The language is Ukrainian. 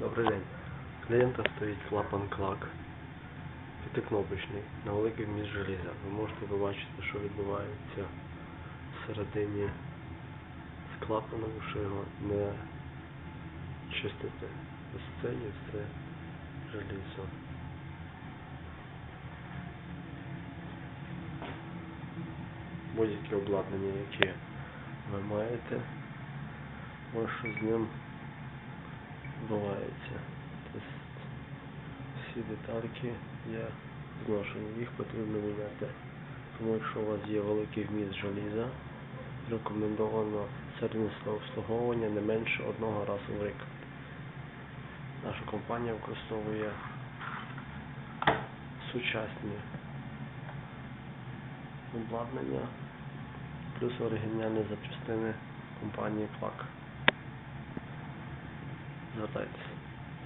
Добрий день. Клієнта стоїть клапан клак. П'ятикнопочний, на великий вміст желіза. Ви можете побачити, що відбувається всередині з клапаном, що його не чистити. Ось це є все желізо. Будь-яке обладнання, яке ви маєте, що з ним відбувається. Тобто всі детальки є зношені, їх потрібно міняти. Тому якщо у вас є великий вміст желіза, рекомендовано сервісне обслуговування не менше одного разу в рік. Наша компанія використовує сучасні обладнання плюс оригінальні запчастини компанії Клак. Звертайтеся.